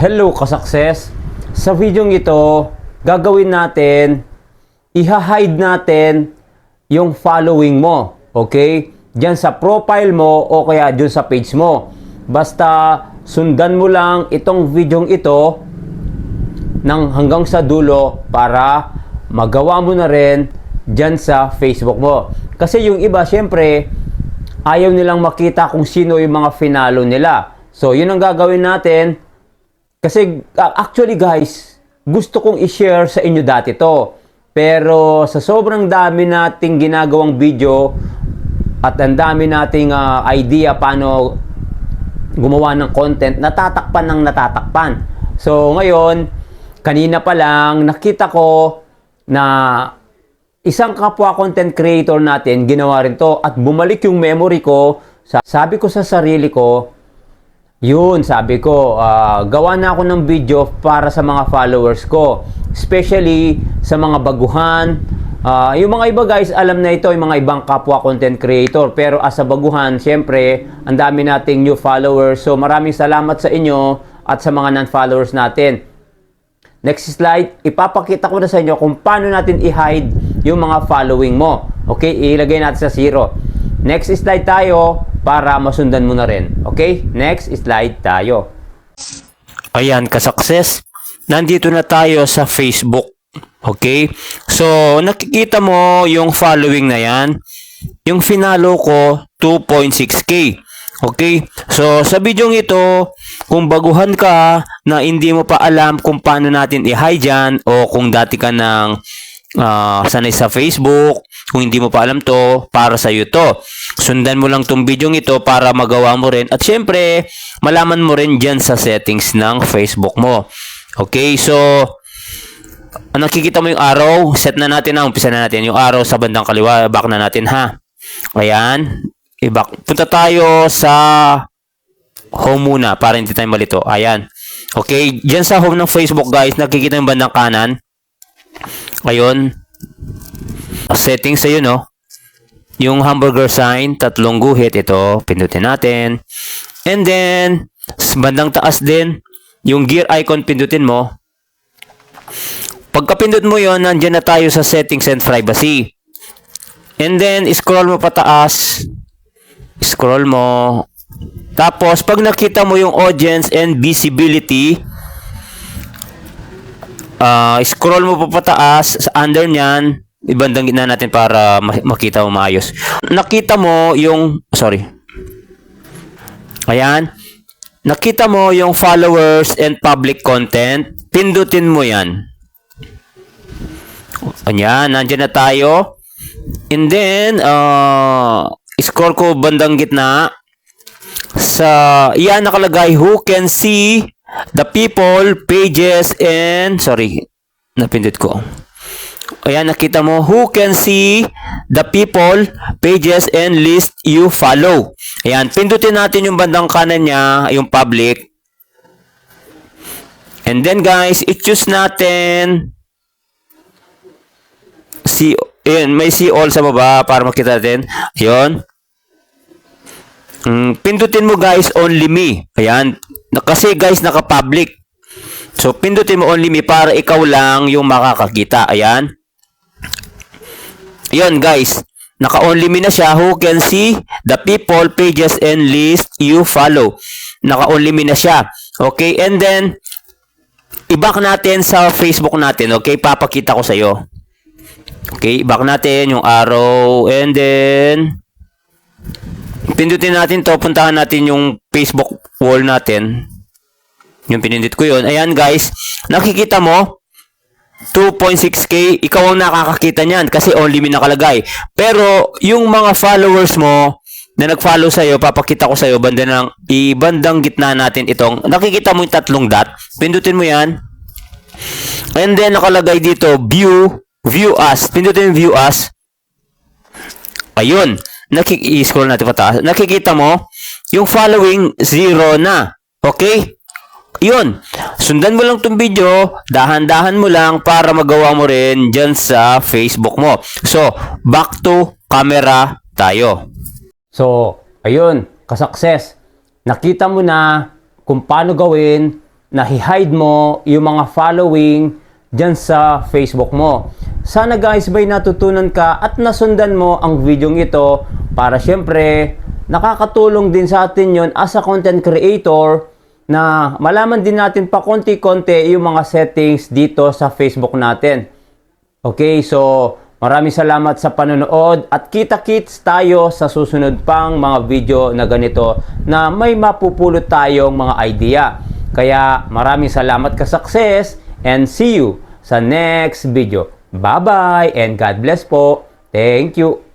Hello ka-success! Sa video ito, gagawin natin, iha-hide natin yung following mo. Okay? Diyan sa profile mo o kaya dyan sa page mo. Basta sundan mo lang itong video ito ng hanggang sa dulo para magawa mo na rin dyan sa Facebook mo. Kasi yung iba, syempre, ayaw nilang makita kung sino yung mga finalo nila. So, yun ang gagawin natin. Kasi, uh, actually guys, gusto kong i-share sa inyo dati to. Pero, sa sobrang dami nating ginagawang video at ang dami nating uh, idea paano gumawa ng content, natatakpan ng natatakpan. So, ngayon, kanina pa lang, nakita ko na isang kapwa content creator natin, ginawa rin to at bumalik yung memory ko. Sa- Sabi ko sa sarili ko, yun, sabi ko, ah, gawa na ako ng video para sa mga followers ko. Especially sa mga baguhan. Ah, yung mga iba guys, alam na ito, yung mga ibang kapwa content creator. Pero as a baguhan, syempre, ang dami nating new followers. So maraming salamat sa inyo at sa mga non-followers natin. Next slide, ipapakita ko na sa inyo kung paano natin i-hide yung mga following mo. Okay, ilagay natin sa zero. Next slide tayo para masundan mo na rin. Okay, next slide tayo. Ayan, ka-success. Nandito na tayo sa Facebook. Okay? So, nakikita mo yung following na yan. Yung finalo ko, 2.6k. Okay? So, sa video ito, kung baguhan ka na hindi mo pa alam kung paano natin i-hide yan o kung dati ka ng ah, sanay sa Facebook, kung hindi mo pa alam to, para sa iyo to. Sundan mo lang tong video ito para magawa mo rin. At syempre, malaman mo rin dyan sa settings ng Facebook mo. Okay, so, nakikita mo yung arrow, set na natin na, umpisa na natin. Yung arrow sa bandang kaliwa, back na natin ha. Ayan, i-back. Punta tayo sa home muna para hindi tayo malito. Ayan. Okay, dyan sa home ng Facebook guys, nakikita yung bandang kanan. Ayun. Settings sa'yo, no? Yung hamburger sign, tatlong guhit, ito, pindutin natin. And then, bandang taas din, yung gear icon pindutin mo. Pagkapindot mo yon nandyan na tayo sa settings and privacy. And then, scroll mo pataas. Scroll mo. Tapos, pag nakita mo yung audience and visibility, ah scroll mo pa pataas sa under niyan, ibandang gitna natin para ma- makita mo maayos. Nakita mo yung, sorry. Ayan. Nakita mo yung followers and public content, pindutin mo yan. Ayan, nandyan na tayo. And then, uh, scroll ko bandang gitna. Sa, yan nakalagay, who can see the people, pages, and, sorry, napindot ko. Ayan, nakita mo, who can see the people, pages, and list you follow. Ayan, pindutin natin yung bandang kanan niya, yung public. And then guys, i-choose natin see, ayun, may see all sa baba para makita natin. Ayun. Mm, pindutin mo guys, only me. Ayan. Na- Kasi guys, naka-public. So, pindutin mo only me para ikaw lang yung makakakita. Ayan. Ayun guys. Naka-only me na siya who can see the people, pages, and list you follow. Naka-only me na siya. Okay, and then, i-back natin sa Facebook natin. Okay, papakita ko sa iyo. Okay, back natin yung arrow and then pindutin natin to, puntahan natin yung Facebook wall natin. Yung pinindit ko yun. Ayan guys, nakikita mo 2.6k, ikaw ang nakakakita niyan kasi only me nakalagay. Pero yung mga followers mo na nag-follow sa'yo, papakita ko sa'yo, banda ng, ibandang gitna natin itong, nakikita mo yung tatlong dot, pindutin mo yan, And then nakalagay dito view view us. Pindutin view us. Ayun. Nakik-scroll natin pataas. Nakikita mo yung following zero na. Okay? Yun. Sundan mo lang tong video, dahan-dahan mo lang para magawa mo rin dyan sa Facebook mo. So, back to camera tayo. So, ayun, kasukses. Nakita mo na kung paano gawin na-hide mo yung mga following dyan sa Facebook mo. Sana guys may natutunan ka at nasundan mo ang video ito para syempre nakakatulong din sa atin yon as a content creator na malaman din natin pa konti-konti yung mga settings dito sa Facebook natin. Okay, so maraming salamat sa panonood at kita-kits tayo sa susunod pang mga video na ganito na may mapupulot tayong mga idea. Kaya maraming salamat ka success and see you sa next video. Bye-bye and God bless po. Thank you.